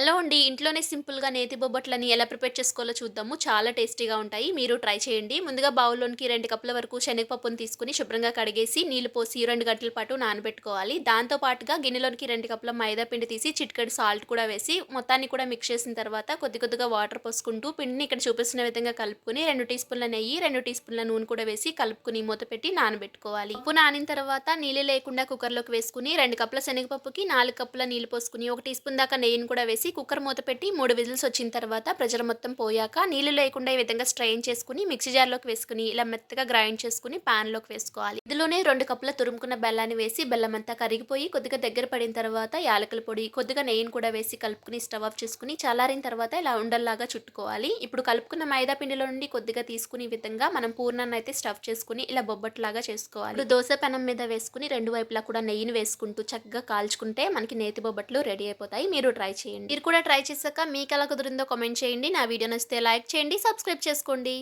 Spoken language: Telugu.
హలో అండి ఇంట్లోనే సింపుల్‌గా నేతి బొబ్బట్లని ఎలా ప్రిపేర్ చేసుకోవాలో చూద్దాము. చాలా టేస్టీగా ఉంటాయి. మీరు ట్రై చేయండి. ముందుగా బౌల్‌లోనికి రెండు కప్పుల వరకు శనగపప్పును తీసుకొని శుభ్రంగా కడిగేసి నీళ్ళు పోసి రెండు గంటల పాటు నానబెట్టుకోవాలి. దాంతో పాటుగా గిన్నెలోనికి రెండు కప్పుల మైదా పిండి తీసి చిటికెడు సాల్ట్ కూడా వేసి మొత్తాన్ని కూడా మిక్స్ చేసిన తర్వాత కొద్ది కొద్దిగా వాటర్ పోసుకుంటూ పిండిని ఇక్కడ చూపిస్తున్న విధంగా కలుపుకొని రెండు టీ స్పూన్ల నెయ్యి, రెండు టీ స్పూన్ల నూనె కూడా వేసి కలుపుకొని మూత పెట్టి నానబెట్టుకోవాలి. ఉప్పు నానిన తర్వాత నీళ్ళు లేకుండా కుక్కర్‌లోకి వేసుకుని రెండు కప్పుల శనగపప్పుకి నాలుగు కప్పుల నీళ్ళు పోసుకుని ఒక టీ స్పూన్ దాకా నెయ్యిని కూడా వేసి కుక్కర్ మూత పెట్టి మూడు విజిల్స్ వచ్చిన తర్వాత ప్రజలు మొత్తం పోయాక నీళ్ళు లేకుండా ఈ విధంగా స్ట్రెయిన్ చేసుకుని మిక్సీ జార్‌లోకి వేసుకుని ఇలా మెత్తగా గ్రైండ్ చేసుకుని పాన్‌లోకి వేసుకోవాలి. ఇందులోనే రెండు కప్పుల తురుముకున్న బెల్లాన్ని వేసి బెల్లం అంతా కరిగిపోయి కొద్దిగా దగ్గర పడిన తర్వాత యాలకుల పొడి, కొద్దిగా నెయ్యిని కూడా వేసి కలుపుకొని స్టవ్ ఆఫ్ చేసుకొని చల్లారిన తర్వాత ఇలా ఉండల్లాగా చుట్టుకోవాలి. ఇప్పుడు కలుపుకున్న మైదా పిండిలో నుండి కొద్దిగా తీసుకుని విధంగా మనం పూర్ణాన్ని అయితే స్టఫ్ చేసుకొని ఇలా బొబ్బట్లాగా చేసుకోవాలి. ఇప్పుడు పెనం మీద వేసుకుని రెండు వైపులా కూడా నెయ్యిని వేసుకుంటూ చక్కగా కాల్చుకుంటే మనకి నేతి బొబ్బట్లు రెడీ అయిపోతాయి. మీరు ట్రై చేయండి. మీరు కూడా ట్రై చేశాక మీకు ఎలా కుదిరిందో కామెంట్ చేయండి. నా వీడియో నచ్చితే లైక్ చేయండి, సబ్స్క్రైబ్ చేసుకోండి.